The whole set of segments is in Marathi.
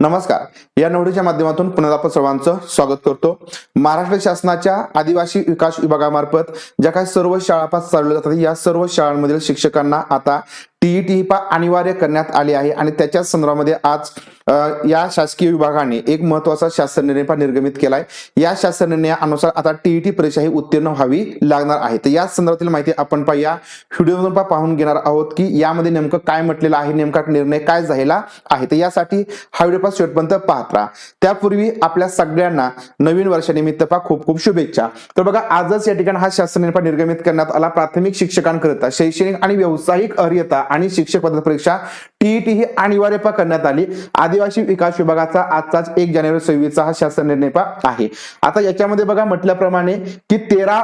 नमस्कार. या निवडीच्या माध्यमातून पुन्हा आपण सर्वांचं स्वागत करतो. महाराष्ट्र शासनाच्या आदिवासी विकास विभागामार्फत ज्या काही सर्व शाळा पास चालवल्या जातात या सर्व शाळांमधील शिक्षकांना आता टीईटी ही पा अनिवार्य करण्यात आली आहे आणि त्याच्याच संदर्भामध्ये आज या शासकीय विभागाने एक महत्त्वाचा शासन निर्णय पा निर्गमित केलाय. या शासन निर्णयानुसार आता टीईटी परीक्षा ही उत्तीर्ण व्हावी लागणार आहे. तर या संदर्भातील माहिती आपण पा या व्हिडिओमधून पाहून घेणार आहोत की यामध्ये नेमकं काय म्हटलेलं आहे नेमका निर्णय काय झालेला आहे. तर यासाठी हा व्हिडिओ शेवटपर्यंत पाहत राहा. त्यापूर्वी आपल्या सगळ्यांना नवीन वर्षानिमित्त पा खूप खूप शुभेच्छा. तर बघा आजच या ठिकाणी हा शासन निर्णय निर्गमित करण्यात आला. प्राथमिक शिक्षकांकरिता शैक्षणिक आणि व्यावसायिक अर्हता आणि शिक्षक पदार्थ परीक्षा टीईटी ही अनिवार्य करण्यात आली. आदिवासी विकास विभागाचा आजचाच एक जानेवारी सव्वीसचा हा शासन निर्णय आहे. आता याच्यामध्ये बघा म्हटल्याप्रमाणे की तेरा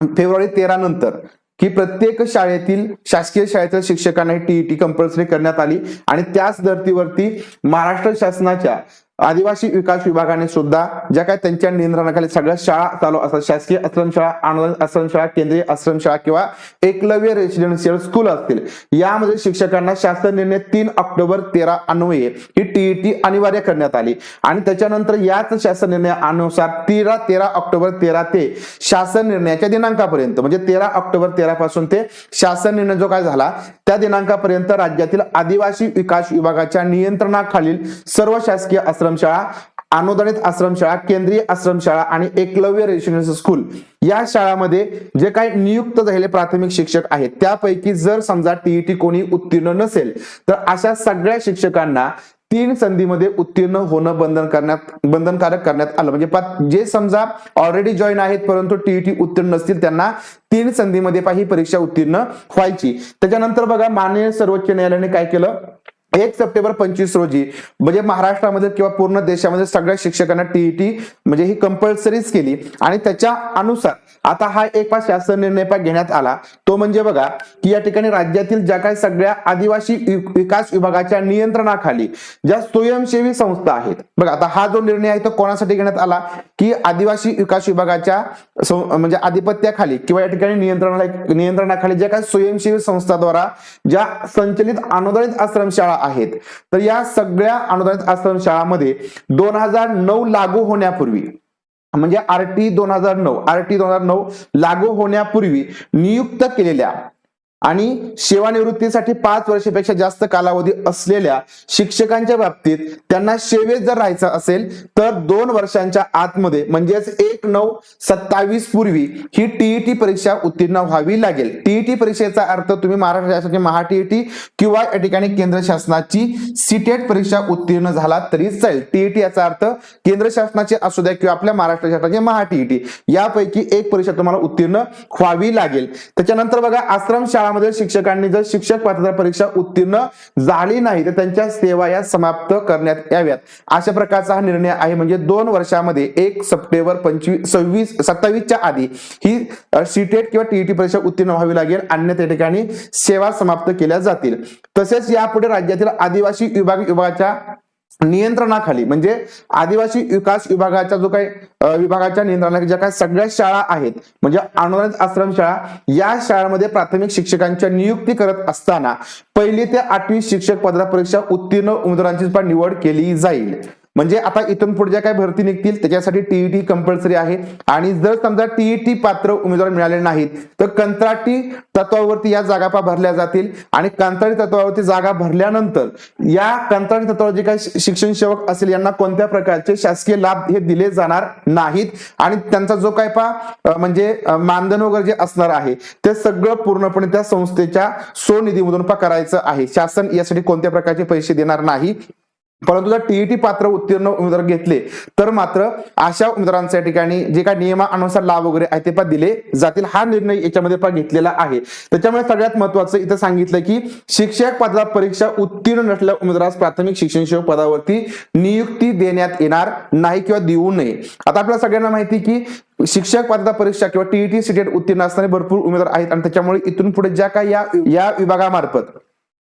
फेब्रुवारी तेरा नंतर की प्रत्येक शाळेतील शासकीय शाळेतील शिक्षकांना टीईटी कंपल्सरी करण्यात आली. आणि त्याच धर्तीवरती महाराष्ट्र शासनाच्या आदिवासी विकास विभागाने सुद्धा ज्या काय त्यांच्या नियंत्रणाखाली सगळ्या शाळा चालू असतात शासकीय आश्रमशाळा अनुदान आश्रमशाळा केंद्रीय आश्रमशाळा किंवा एकलव्य रेसिडेन्शियल स्कूल असतील. यामध्ये शिक्षकांना शासन निर्णय तीन ऑक्टोबर तेरा अन्वये ही टीईटी अनिवार्य करण्यात आली. आणि त्याच्यानंतर याच शासन निर्णयानुसार तेरा तेरा ऑक्टोबर तेरा ते शासन निर्णयाच्या दिनांकापर्यंत म्हणजे तेरा ऑक्टोबर तेरा पासून ते शासन निर्णय जो काय झाला त्या दिनांकापर्यंत राज्यातील आदिवासी विकास विभागाच्या नियंत्रणाखालील सर्व शासकीय आश्रमशाळा अनुदानित आश्रमशाळा केंद्रीय आश्रमशाळा आणि एकलव्य रेसिडेन्शियल स्कूल या शाळामध्ये जे काही नियुक्त झालेले प्राथमिक शिक्षक आहेत त्यापैकी जर समजा टीईटी कोणी उत्तीर्ण नसेल तर अशा सगळ्या शिक्षकांना तीन संधीमध्ये उत्तीर्ण होणं बंधन करण्यात बंधनकारक करण्यात आलं. म्हणजे जे समजा ऑलरेडी जॉईन आहेत परंतु टीईटी उत्तीर्ण नसतील त्यांना तीन संधीमध्ये ही परीक्षा उत्तीर्ण व्हायची. त्याच्यानंतर बघा माननीय सर्वोच्च न्यायालयाने काय केलं? एक सप्टेंबर पंचवीस रोजी म्हणजे महाराष्ट्रामध्ये किंवा पूर्ण देशामध्ये सगळ्या शिक्षकांना टीईटी म्हणजे ही कंपल्सरीच केली. आणि त्याच्या अनुसार आता हा एक पास शासन निर्णय घेण्यात आला. तो म्हणजे बघा की या ठिकाणी राज्यातील ज्या काही सगळ्या आदिवासी विकास विभागाच्या नियंत्रणाखाली ज्या स्वयंसेवी संस्था आहेत बघा आता हा जो निर्णय आहे तो कोणासाठी घेण्यात आला? की आदिवासी विकास विभागाच्या सं- म्हणजे आधिपत्याखाली किंवा या ठिकाणी नियंत्रणाला नियंत्रणाखाली ज्या काही स्वयंसेवी संस्थाद्वारा ज्या संचलित अनुदानित आश्रमशाळा आहेत. तर या सगळ्या अनुदानित आश्रमशाळामध्ये दोन हजार नऊ लागू होण्यापूर्वी म्हणजे आरटी दोन हजार नऊ आरटी दोन हजार नऊ लागू होण्यापूर्वी नियुक्त केलेल्या आणि सेवानिवृत्तीसाठी पाच वर्षापेक्षा जास्त कालावधी असलेल्या शिक्षकांच्या बाबतीत त्यांना सेवेत जर राहायचं असेल तर दोन वर्षांच्या आतमध्ये म्हणजेच एक नऊ सत्तावीस पूर्वी ही टीईटी परीक्षा उत्तीर्ण व्हावी लागेल. टीईटी परीक्षेचा अर्थ तुम्ही महाराष्ट्र शासनाची महा टीईटी किंवा या ठिकाणी केंद्र शासनाची सीटेट परीक्षा उत्तीर्ण झाला तरी चालेल. टीईटी याचा अर्थ केंद्र शासनाची असू द्या किंवा आपल्या महाराष्ट्र शासनाचे महा टीईटी यापैकी एक परीक्षा तुम्हाला उत्तीर्ण व्हावी लागेल. त्याच्यानंतर बघा आश्रम काळामध्ये शिक्षकांनी जर शिक्षक पात्रता परीक्षा उत्तीर्ण झाली नाही तर त्यांच्या सेवा या समाप्त करण्यात याव्यात. अशा प्रकारचा हा निर्णय आहे. म्हणजे दोन वर्षामध्ये एक सप्टेंबर पंचवीस सव्वीस सत्तावीसच्या आधी ही सीटेट किंवा टीईटी परीक्षा उत्तीर्ण व्हावी लागेल. अन्य त्या ठिकाणी सेवा समाप्त केल्या जातील. तसेच यापुढे राज्यातील आदिवासी विभाग विभागाच्या नियंत्रणाखाली म्हणजे आदिवासी विकास विभागाच्या जो काही विभागाच्या नियंत्रणाखाली ज्या काही सगळ्या शाळा आहेत म्हणजे अनुदानित आश्रमशाळा या शाळांमध्ये प्राथमिक शिक्षकांच्या नियुक्ती करत असताना पहिली ते आठवी शिक्षक पदरा परीक्षा उत्तीर्ण उमेदवारांची निवड केली जाईल. म्हणजे आता इथून पुढे ज्या भरती निघतील त्याच्यासाठी टीईटी कंपल्सरी आहे. आणि जर समजा टीईटी पात्र उमेदवार मिळाले नाहीत तर कंत्राटी तत्वावरती या जागा भरल्या जातील. आणि कंत्राटी तत्वावरती जागा भरल्यानंतर या कंत्राटी तत्वावर जे काही शिक्षण सेवक असेल यांना कोणत्या प्रकारचे शासकीय लाभ हे दिले जाणार नाहीत. आणि त्यांचा जो काय पा म्हणजे मानधन वगैरे जे असणार आहे ते सगळं पूर्णपणे त्या संस्थेच्या स्वनिधीमधून पा करायचं आहे. शासन यासाठी कोणत्या प्रकारचे पैसे देणार नाही. परंतु जर टीईटी पात्र उत्तीर्ण उमेदवार घेतले तर मात्र अशा उमेदवारांच्या ठिकाणी जे काही नियमानुसार लाभ वगैरे आहे ते पण दिले जातील. हा निर्णय याच्यामध्ये पण घेतलेला आहे. त्याच्यामुळे सगळ्यात महत्वाचं इथं सांगितलं की शिक्षक पदाला परीक्षा उत्तीर्ण नसलेल्या उमेदवारास प्राथमिक शिक्षण सेवक पदावरती नियुक्ती देण्यात येणार नाही किंवा देऊ नये. आता आपल्याला सगळ्यांना माहिती की शिक्षक पात्रता परीक्षा किंवा टीईटी सीटेट उत्तीर्ण असणारे भरपूर उमेदवार आहेत आणि त्याच्यामुळे इथून पुढे ज्या काही या या विभागामार्फत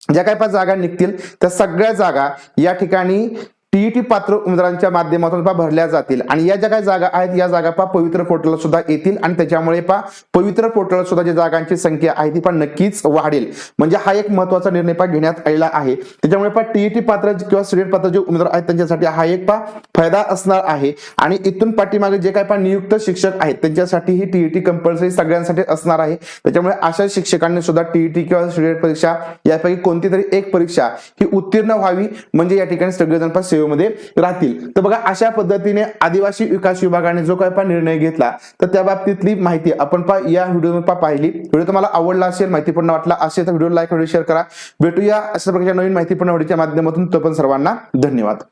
ज्या काही पाच जागा निघतील त्या सगळ्या जागा या ठिकाणी टीईटी पात्र उमेदवारांच्या माध्यमातून पा भरल्या जातील. आणि या ज्या काही जागा आहेत या जागा पा पवित्र पोर्टलला सुद्धा येतील. आणि त्याच्यामुळे पा पवित्र पोर्टलला सुद्धा ज्या जागांची संख्या आहे ती पण नक्कीच वाढेल. म्हणजे हा एक महत्त्वाचा निर्णय पा घेण्यात आलेला आहे. त्याच्यामुळे पा टीईटी पात्र किंवा सिलेट पात्र जे उमेदवार आहेत त्यांच्यासाठी हा एक पा फायदा असणार आहे. आणि इथून पाठीमागे जे काही पा नियुक्त शिक्षक आहेत त्यांच्यासाठी ही टीईटी कंपल्सरी सगळ्यांसाठी असणार आहे. त्याच्यामुळे अशा शिक्षकांनी सुद्धा टीईटी किंवा सिलेट परीक्षा यापैकी कोणती तरी एक परीक्षा ही उत्तीर्ण व्हावी. म्हणजे या ठिकाणी सगळेजण पण सेवेमध्ये राहतील. तर बघा अशा पद्धतीने आदिवासी विकास विभागाने जो काही पा निर्णय घेतला तर त्या बाबतीतली माहिती आपण पा या व्हिडिओ पा पाहिली. व्हिडिओ तुम्हाला आवडला असेल माहितीपूर्ण वाटला असेल तर व्हिडिओ लाईक व्हिडिओ शेअर करा. भेटूया अशा प्रकारच्या नवीन माहिती पूर्ण व्हिडिओच्या माध्यमातून. तो पण सर्वांना धन्यवाद.